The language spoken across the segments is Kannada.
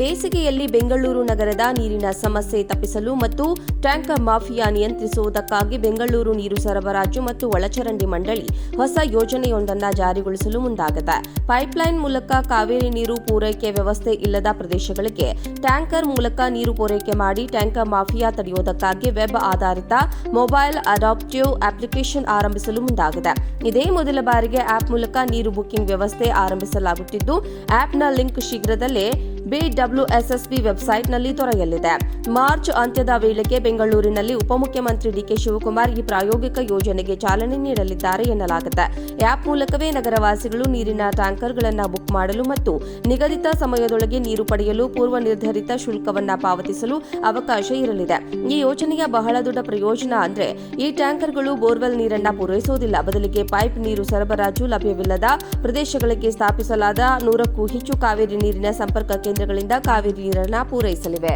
ಬೇಸಿಗೆಯಲ್ಲಿ ಬೆಂಗಳೂರು ನಗರದ ನೀರಿನ ಸಮಸ್ಯೆ ತಪ್ಪಿಸಲು ಮತ್ತು ಟ್ಯಾಂಕರ್ ಮಾಫಿಯಾ ನಿಯಂತ್ರಿಸುವುದಕ್ಕಾಗಿ ಬೆಂಗಳೂರು ನೀರು ಸರಬರಾಜು ಮತ್ತು ಒಳಚರಂಡಿ ಮಂಡಳಿ ಹೊಸ ಯೋಜನೆಯೊಂದನ್ನು ಜಾರಿಗೊಳಿಸಲು ಮುಂದಾಗಿದೆ. ಪೈಪ್ಲೈನ್ ಮೂಲಕ ಕಾವೇರಿ ನೀರು ಪೂರೈಕೆ ವ್ಯವಸ್ಥೆ ಇಲ್ಲದ ಪ್ರದೇಶಗಳಿಗೆ ಟ್ಯಾಂಕರ್ ಮೂಲಕ ನೀರು ಪೂರೈಕೆ ಮಾಡಿ ಟ್ಯಾಂಕರ್ ಮಾಫಿಯಾ ತಡೆಯುವುದಕ್ಕಾಗಿ ವೆಬ್ ಆಧಾರಿತ ಮೊಬೈಲ್ ಅಡಾಪ್ಟಿವ್ ಅಪ್ಲಿಕೇಶನ್ ಆರಂಭಿಸಲು ಮುಂದಾಗಿದೆ. ಇದೇ ಮೊದಲ ಬಾರಿಗೆ ಆಪ್ ಮೂಲಕ ನೀರು ಬುಕಿಂಗ್ ವ್ಯವಸ್ಥೆ ಆರಂಭಿಸಲಾಗುತ್ತಿದ್ದು, ಆಪ್ನ ಲಿಂಕ್ ಶೀಘ್ರದಲ್ಲೇ ಬಿಡಬ್ಲ್ಯೂಎಸ್ಎಸ್ಬಿ ವೆಬ್ಸೈಟ್ನಲ್ಲಿ ದೊರೆಯಲಿದೆ ಮಾರ್ಚ್ ಅಂತ್ಯದ ವೇಳೆಗೆ ಬೆಂಗಳೂರಿನಲ್ಲಿ ಉಪಮುಖ್ಯಮಂತ್ರಿ ಡಿಕೆ ಶಿವಕುಮಾರ್ ಈ ಪ್ರಾಯೋಗಿಕ ಯೋಜನೆಗೆ ಚಾಲನೆ ನೀಡಲಿದ್ದಾರೆ ಎನ್ನಲಾಗಿದೆ. ಆಪ್ ಮೂಲಕವೇ ನಗರವಾಸಿಗಳು ನೀರಿನ ಟ್ಯಾಂಕರ್ಗಳನ್ನು ಬುಕ್ ಮಾಡಲು ಮತ್ತು ನಿಗದಿತ ಸಮಯದೊಳಗೆ ನೀರು ಪಡೆಯಲು ಪೂರ್ವ ನಿರ್ಧರಿತ ಶುಲ್ಕವನ್ನು ಪಾವತಿಸಲು ಅವಕಾಶ ಇರಲಿದೆ. ಈ ಯೋಜನೆಯ ಬಹಳ ದೊಡ್ಡ ಪ್ರಯೋಜನ ಅಂದ್ರೆ ಈ ಟ್ಯಾಂಕರ್ಗಳು ಬೋರ್ವೆಲ್ ನೀರನ್ನ ಪೂರೈಸುವುದಿಲ್ಲ. ಬದಲಿಗೆ ಪೈಪ್ ನೀರು ಸರಬರಾಜು ಲಭ್ಯವಿಲ್ಲದ ಪ್ರದೇಶಗಳಿಗೆ ಸ್ಥಾಪಿಸಲಾದ ನೂರಕ್ಕೂ ಹೆಚ್ಚು ಕಾವೇರಿ ನೀರಿನ ಸಂಪರ್ಕ ಕೇಂದ್ರಗಳಿಂದ ಕಾವೇರಿ ನೀರನ್ನ ಪೂರೈಸಲಿವೆ.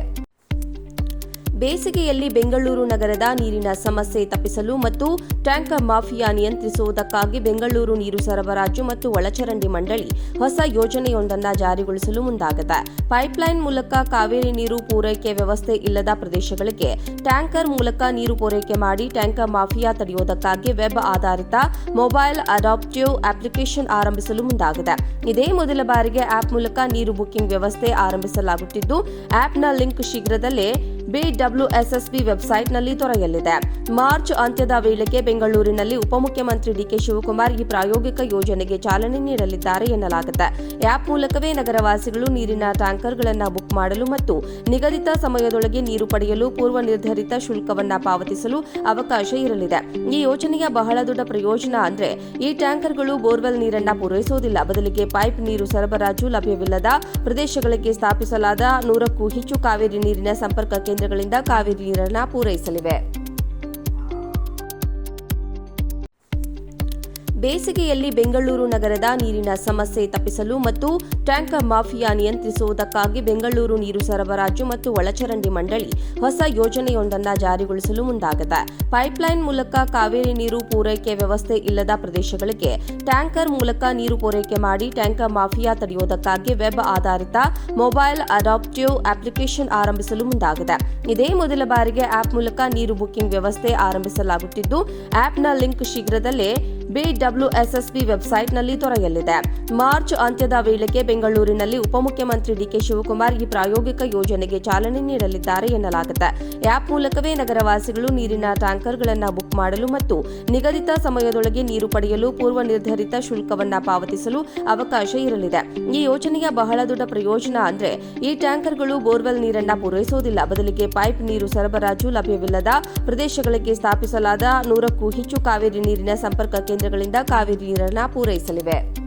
ಬೇಸಿಗೆಯಲ್ಲಿ ಬೆಂಗಳೂರು ನಗರದ ನೀರಿನ ಸಮಸ್ಯೆ ತಪ್ಪಿಸಲು ಮತ್ತು ಟ್ಯಾಂಕರ್ ಮಾಫಿಯಾ ನಿಯಂತ್ರಿಸುವುದಕ್ಕಾಗಿ ಬೆಂಗಳೂರು ನೀರು ಸರಬರಾಜು ಮತ್ತು ಒಳಚರಂಡಿ ಮಂಡಳಿ ಹೊಸ ಯೋಜನೆಯೊಂದನ್ನು ಜಾರಿಗೊಳಿಸಲು ಮುಂದಾಗಿದೆ. ಪೈಪ್ಲೈನ್ ಮೂಲಕ ಕಾವೇರಿ ನೀರು ಪೂರೈಕೆ ವ್ಯವಸ್ಥೆ ಇಲ್ಲದ ಪ್ರದೇಶಗಳಿಗೆ ಟ್ಯಾಂಕರ್ ಮೂಲಕ ನೀರು ಪೂರೈಕೆ ಮಾಡಿ ಟ್ಯಾಂಕರ್ ಮಾಫಿಯಾ ತಡೆಯುವುದಕ್ಕಾಗಿ ವೆಬ್ ಆಧಾರಿತ ಮೊಬೈಲ್ ಅಡಾಪ್ಟಿವ್ ಅಪ್ಲಿಕೇಶನ್ ಆರಂಭಿಸಲು ಮುಂದಾಗಿದೆ. ಇದೇ ಮೊದಲ ಬಾರಿಗೆ ಆಪ್ ಮೂಲಕ ನೀರು ಬುಕಿಂಗ್ ವ್ಯವಸ್ಥೆ ಆರಂಭಿಸಲಾಗುತ್ತಿದ್ದು, ಆಪ್ನ ಲಿಂಕ್ ಶೀಘ್ರದಲ್ಲೇ ಬಿಡಬ್ಲ್ಯೂಎಸ್ಎಸ್ಬಿ ವೆಬ್ಸೈಟ್ನಲ್ಲಿ ದೊರೆಯಲಿದೆ ಮಾರ್ಚ್ ಅಂತ್ಯದ ವೇಳೆಗೆ ಬೆಂಗಳೂರಿನಲ್ಲಿ ಉಪಮುಖ್ಯಮಂತ್ರಿ ಡಿಕೆ ಶಿವಕುಮಾರ್ ಈ ಪ್ರಾಯೋಗಿಕ ಯೋಜನೆಗೆ ಚಾಲನೆ ನೀಡಲಿದ್ದಾರೆ ಎನ್ನಲಾಗಿದೆ ಆಪ್ ಮೂಲಕವೇ ನಗರವಾಸಿಗಳು ನೀರಿನ ಟ್ಯಾಂಕರ್ಗಳನ್ನು ಬುಕ್ ಮಾಡಲು ಮತ್ತು ನಿಗದಿತ ಸಮಯದೊಳಗೆ ನೀರು ಪಡೆಯಲು ಪೂರ್ವ ನಿರ್ಧರಿತ ಶುಲ್ಕವನ್ನು ಪಾವತಿಸಲು ಅವಕಾಶ ಇರಲಿದೆ. ಈ ಯೋಜನೆಯ ಬಹಳ ದೊಡ್ಡ ಪ್ರಯೋಜನ ಅಂದ್ರೆ ಈ ಟ್ಯಾಂಕರ್ಗಳು ಬೋರ್ವೆಲ್ ನೀರನ್ನ ಪೂರೈಸುವುದಿಲ್ಲ. ಬದಲಿಗೆ ಪೈಪ್ ನೀರು ಸರಬರಾಜು ಲಭ್ಯವಿಲ್ಲದ ಪ್ರದೇಶಗಳಿಗೆ ಸ್ಥಾಪಿಸಲಾದ ನೂರಕ್ಕೂ ಹೆಚ್ಚು ಕಾವೇರಿ ನೀರಿನ ಸಂಪರ್ಕ ಕೇಂದ್ರಗಳಿಂದ ಕಾವೇರಿ ನೀರನ್ನು ಪೂರೈಸಲಿವೆ. ಬೇಸಿಗೆಯಲ್ಲಿ ಬೆಂಗಳೂರು ನಗರದ ನೀರಿನ ಸಮಸ್ಯೆ ತಪ್ಪಿಸಲು ಮತ್ತು ಟ್ಯಾಂಕರ್ ಮಾಫಿಯಾ ನಿಯಂತ್ರಿಸುವುದಕ್ಕಾಗಿ ಬೆಂಗಳೂರು ನೀರು ಸರಬರಾಜು ಮತ್ತು ಒಳಚರಂಡಿ ಮಂಡಳಿ ಹೊಸ ಯೋಜನೆಯೊಂದನ್ನು ಜಾರಿಗೊಳಿಸಲು ಮುಂದಾಗಿದೆ. ಪೈಪ್ಲೈನ್ ಮೂಲಕ ಕಾವೇರಿ ನೀರು ಪೂರೈಕೆ ವ್ಯವಸ್ಥೆ ಇಲ್ಲದ ಪ್ರದೇಶಗಳಿಗೆ ಟ್ಯಾಂಕರ್ ಮೂಲಕ ನೀರು ಪೂರೈಕೆ ಮಾಡಿ ಟ್ಯಾಂಕರ್ ಮಾಫಿಯಾ ತಡೆಯುವುದಕ್ಕಾಗಿ ವೆಬ್ ಆಧಾರಿತ ಮೊಬೈಲ್ ಅಡಾಪ್ಟಿವ್ ಅಪ್ಲಿಕೇಶನ್ ಆರಂಭಿಸಲು ಮುಂದಾಗಿದೆ. ಇದೇ ಮೊದಲ ಬಾರಿಗೆ ಆಪ್ ಮೂಲಕ ನೀರು ಬುಕಿಂಗ್ ವ್ಯವಸ್ಥೆ ಆರಂಭಿಸಲಾಗುತ್ತಿದ್ದು, ಆಪ್ನ ಲಿಂಕ್ ಶೀಘ್ರದಲ್ಲೇ ಬಿಡಬ್ಲ್ಯೂಎಸ್ಎಸ್ಬಿ ವೆಬ್ಸೈಟ್ನಲ್ಲಿ ದೊರೆಯಲಿದೆ ಮಾರ್ಚ್ ಅಂತ್ಯದ ವೇಳೆಗೆ ಬೆಂಗಳೂರಿನಲ್ಲಿ ಉಪಮುಖ್ಯಮಂತ್ರಿ ಡಿಕೆ ಶಿವಕುಮಾರ್ ಈ ಪ್ರಾಯೋಗಿಕ ಯೋಜನೆಗೆ ಚಾಲನೆ ನೀಡಲಿದ್ದಾರೆ ಎನ್ನಲಾಗಿದೆ ಆಪ್ ಮೂಲಕವೇ ನಗರವಾಸಿಗಳು ನೀರಿನ ಟ್ಯಾಂಕರ್ಗಳನ್ನು ಬುಕ್ ಮಾಡಲು ಮತ್ತು ನಿಗದಿತ ಸಮಯದೊಳಗೆ ನೀರು ಪಡೆಯಲು ಪೂರ್ವ ನಿರ್ಧರಿತ ಶುಲ್ಕವನ್ನು ಪಾವತಿಸಲು ಅವಕಾಶ ಇರಲಿದೆ. ಈ ಯೋಜನೆಯ ಬಹಳ ದೊಡ್ಡ ಪ್ರಯೋಜನ ಅಂದ್ರೆ ಈ ಟ್ಯಾಂಕರ್ಗಳು ಬೋರ್ವೆಲ್ ನೀರನ್ನ ಪೂರೈಸುವುದಿಲ್ಲ ಬದಲಿಗೆ ಪೈಪ್ ನೀರು ಸರಬರಾಜು ಲಭ್ಯವಿಲ್ಲದ ಪ್ರದೇಶಗಳಿಗೆ ಸ್ಥಾಪಿಸಲಾದ ನೂರಕ್ಕೂ ಹೆಚ್ಚು ಕಾವೇರಿ ನೀರಿನ ಸಂಪರ್ಕ ಕೇಂದ್ರಗಳಿಂದ ಕಾವೇರಿ ನೀರನ್ನ ಪೂರೈಸಲಿವೆ.